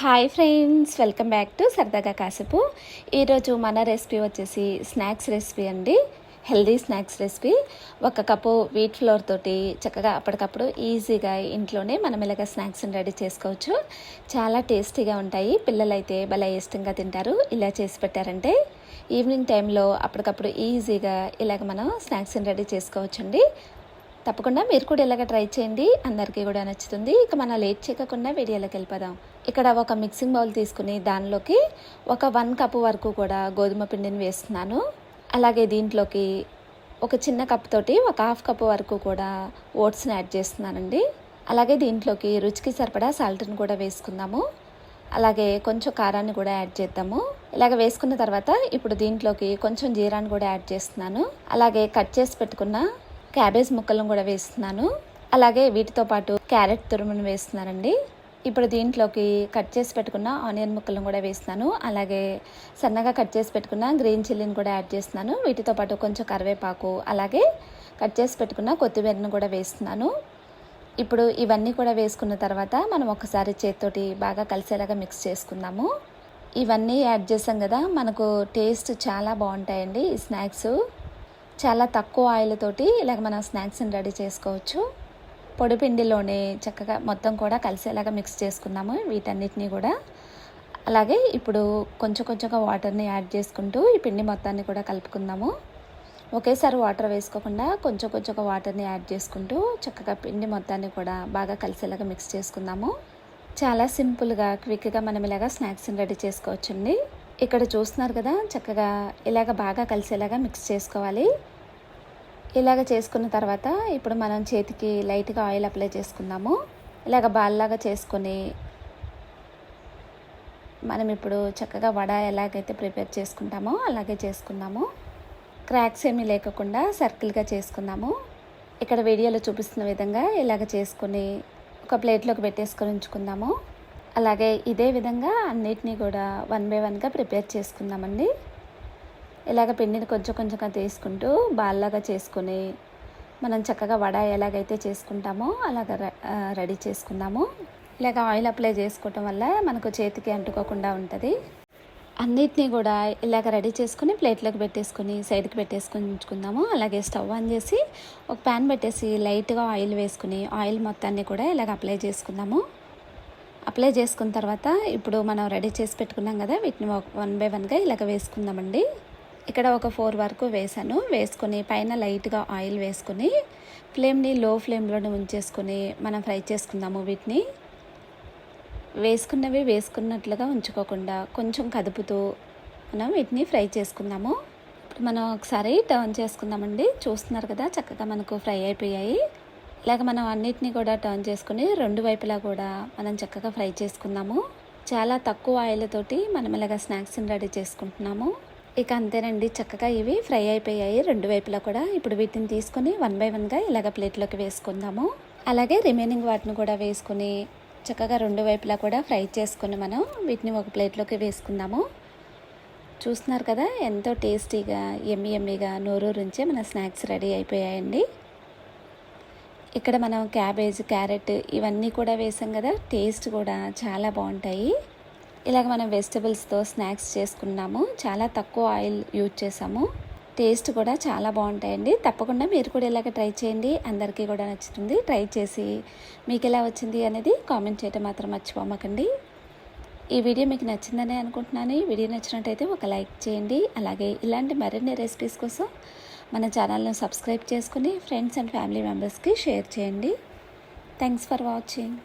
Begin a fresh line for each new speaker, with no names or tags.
Hi friends welcome back to సరదాగా కాసేపు. ఈరోజు మన రెసిపీ వచ్చేసి స్నాక్స్ రెసిపీ అండి. Healthy snacks recipe. ఒక కప్పు వీట్ ఫ్లోర్ తోటి చక్కగా అప్పటికప్పుడు ఈజీగా ఇంట్లోనే మనం ఇలాగ స్నాక్స్ని రెడీ చేసుకోవచ్చు. చాలా టేస్టీగా ఉంటాయి. పిల్లలైతే భలే ఇష్టంగా తింటారు. ఇలా చేసి పెట్టారంటే ఈవినింగ్ టైంలో అప్పటికప్పుడు ఈజీగా ఇలాగ మనం స్నాక్స్ని రెడీ చేసుకోవచ్చండి. తప్పకుండా మీరు కూడా ఇలాగ ట్రై చేయండి. అందరికీ కూడా నచ్చుతుంది. ఇక మనం లేట్ చేయకుండా వీడియోలోకి వెళ్ళిపోదాం. ఇక్కడ ఒక మిక్సింగ్ బౌల్ తీసుకుని దానిలోకి ఒక వన్ కప్ వరకు కూడా గోధుమ పిండిని వేస్తున్నాను. అలాగే దీంట్లోకి ఒక చిన్న కప్ తోటి ఒక హాఫ్ కప్ వరకు కూడా ఓట్స్ని యాడ్ చేస్తున్నానండి. అలాగే దీంట్లోకి రుచికి సరిపడా సాల్ట్ని కూడా వేసుకుందాము. అలాగే కొంచెం కారాన్ని కూడా యాడ్ చేద్దాము. ఇలాగ వేసుకున్న తర్వాత ఇప్పుడు దీంట్లోకి కొంచెం జీరాన్ని కూడా యాడ్ చేస్తున్నాను. అలాగే కట్ చేసి పెట్టుకున్న క్యాబేజ్ ముక్కలను కూడా వేస్తున్నాను. అలాగే వీటితో పాటు క్యారెట్ తురుమును వేస్తున్నానండి. ఇప్పుడు దీంట్లోకి కట్ చేసి పెట్టుకున్న ఆనియన్ ముక్కలను కూడా వేస్తున్నాను. అలాగే సన్నగా కట్ చేసి పెట్టుకున్న గ్రీన్ చిల్లీని కూడా యాడ్ చేస్తున్నాను. వీటితో పాటు కొంచెం కరివేపాకు అలాగే కట్ చేసి పెట్టుకున్న కొత్తిమీరను కూడా వేస్తున్నాను. ఇప్పుడు ఇవన్నీ కూడా వేసుకున్న తర్వాత మనం ఒకసారి చేతితోటి బాగా కలిసేలాగా మిక్స్ చేసుకుందాము. ఇవన్నీ యాడ్ చేసాం కదా మనకు టేస్ట్ చాలా బాగుంటాయండి ఈ స్నాక్స్. చాలా తక్కువ ఆయిల్ తోటి ఇలాగ మనం స్నాక్స్ని రెడీ చేసుకోవచ్చు. పొడి పిండిలోనే చక్కగా మొత్తం కూడా కలిసేలాగా మిక్స్ చేసుకుందాము వీటన్నిటిని కూడా. అలాగే ఇప్పుడు కొంచెం కొంచెంగా వాటర్ని యాడ్ చేసుకుంటూ ఈ పిండి మొత్తాన్ని కూడా కలుపుకుందాము. ఒకేసారి వాటర్ వేసుకోకుండా కొంచెం కొంచెంగా వాటర్ని యాడ్ చేసుకుంటూ చక్కగా పిండి మొత్తాన్ని కూడా బాగా కలిసేలాగా మిక్స్ చేసుకుందాము. చాలా సింపుల్గా క్విక్గా మనం ఇలాగా స్నాక్స్ని రెడీ చేసుకోవచ్చండి. ఇక్కడ చూస్తున్నారు కదా చక్కగా ఇలాగ బాగా కలిసేలాగా మిక్స్ చేసుకోవాలి. ఇలాగ చేసుకున్న తర్వాత ఇప్పుడు మనం చేతికి లైట్గా ఆయిల్ అప్లై చేసుకుందాము. ఇలాగ బాల్లాగా చేసుకొని మనం ఇప్పుడు చక్కగా వడ ఎలాగైతే ప్రిపేర్ చేసుకుంటామో అలాగే చేసుకుందాము. క్రాక్స్ ఏమీ లేకుండా సర్కిల్గా చేసుకుందాము. ఇక్కడ వీడియోలో చూపిస్తున్న విధంగా ఇలాగ చేసుకొని ఒక ప్లేట్లోకి పెట్టేసుకొని ఉంచుకుందాము. అలాగే ఇదే విధంగా అన్నిటినీ కూడా వన్ బై వన్గా ప్రిపేర్ చేసుకుందామండి. ఇలాగ పిండిని కొంచెం కొంచెంగా తీసుకుంటూ బాల్లాగా చేసుకొని మనం చక్కగా వడ ఎలాగైతే చేసుకుంటామో అలాగ రెడీ చేసుకుందాము. ఇలాగ ఆయిల్ అప్లై చేసుకోవటం వల్ల మనకు చేతికి అంటుకోకుండా ఉంటుంది. అన్నిటినీ కూడా ఇలాగ రెడీ చేసుకుని ప్లేట్లోకి పెట్టేసుకుని సైడ్కి పెట్టేసుకుని ఉంచుకుందాము అలాగే స్టవ్ ఆన్ చేసి ఒక ప్యాన్ పెట్టేసి లైట్గా ఆయిల్ వేసుకుని ఆయిల్ మొత్తాన్ని కూడా ఇలాగ అప్లై చేసుకుందాము. అప్లై చేసుకున్న తర్వాత ఇప్పుడు మనం రెడీ చేసి పెట్టుకున్నాం కదా వీటిని వన్ బై వన్గా ఇలాగ వేసుకుందామండి. ఇక్కడ ఒక ఫోర్ వరకు వేసాను వేసుకుని పైన లైట్గా ఆయిల్ వేసుకొని ఫ్లేమ్ని లో ఫ్లేమ్లోనే ఉంచేసుకుని మనం ఫ్రై చేసుకుందాము వీటిని. వేసుకున్నవి వేసుకున్నట్లుగా ఉంచుకోకుండా కొంచెం కదుపుతూ మనం వీటిని ఫ్రై చేసుకుందాము. ఇప్పుడు మనం ఒకసారి టర్న్ చేసుకుందామండి. చూస్తున్నారు కదా చక్కగా మనకు ఫ్రై అయిపోయాయి. ఇలాగ మనం అన్నిటినీ కూడా టర్న్ చేసుకుని రెండు వైపులా కూడా మనం చక్కగా ఫ్రై చేసుకుందాము. చాలా తక్కువ ఆయిల్ తోటి మనం ఇలాగ స్నాక్స్ని రెడీ చేసుకుంటున్నాము. ఇక అంతేనండి. చక్కగా ఇవి ఫ్రై అయిపోయాయి. రెండు వైపులా కూడా ఇప్పుడు వీటిని తీసుకొని వన్ బై వన్గా ఇలాగ ప్లేట్లోకి వేసుకుందాము. అలాగే రిమైనింగ్ వాటిని కూడా వేసుకుని చక్కగా రెండు వైపులా కూడా ఫ్రై చేసుకుని మనం వీటిని ఒక ప్లేట్లోకి వేసుకుందాము. చూస్తున్నారు కదా ఎంతో టేస్టీగా ఎమ్మి ఎమ్మిగా నోరూరుంచే మన స్నాక్స్ రెడీ అయిపోయాయండి. ఇక్కడ మనం క్యాబేజ్ క్యారెట్ ఇవన్నీ కూడా వేసాం కదా టేస్ట్ కూడా చాలా బాగుంటాయి. ఇలాగ మనం వెజిటబుల్స్తో స్నాక్స్ చేసుకున్నాము. చాలా తక్కువ ఆయిల్ యూజ్ చేసాము. టేస్ట్ కూడా చాలా బాగుంటాయండి. తప్పకుండా మీరు కూడా ఇలాగ ట్రై చేయండి. అందరికీ కూడా నచ్చుతుంది. ట్రై చేసి మీకు ఎలా వచ్చింది అనేది కామెంట్ చేయటం మాత్రం మర్చిపోమకండి. ఈ వీడియో మీకు నచ్చిందని అనుకుంటున్నాను. ఈ వీడియో నచ్చినట్టయితే ఒక లైక్ చేయండి. అలాగే ఇలాంటి మరిన్ని రెసిపీస్ కోసం మన ఛానల్ను సబ్స్క్రైబ్ చేసుకుని ఫ్రెండ్స్ అండ్ ఫ్యామిలీ మెంబర్స్కి షేర్ చేయండి. Thanks for watching.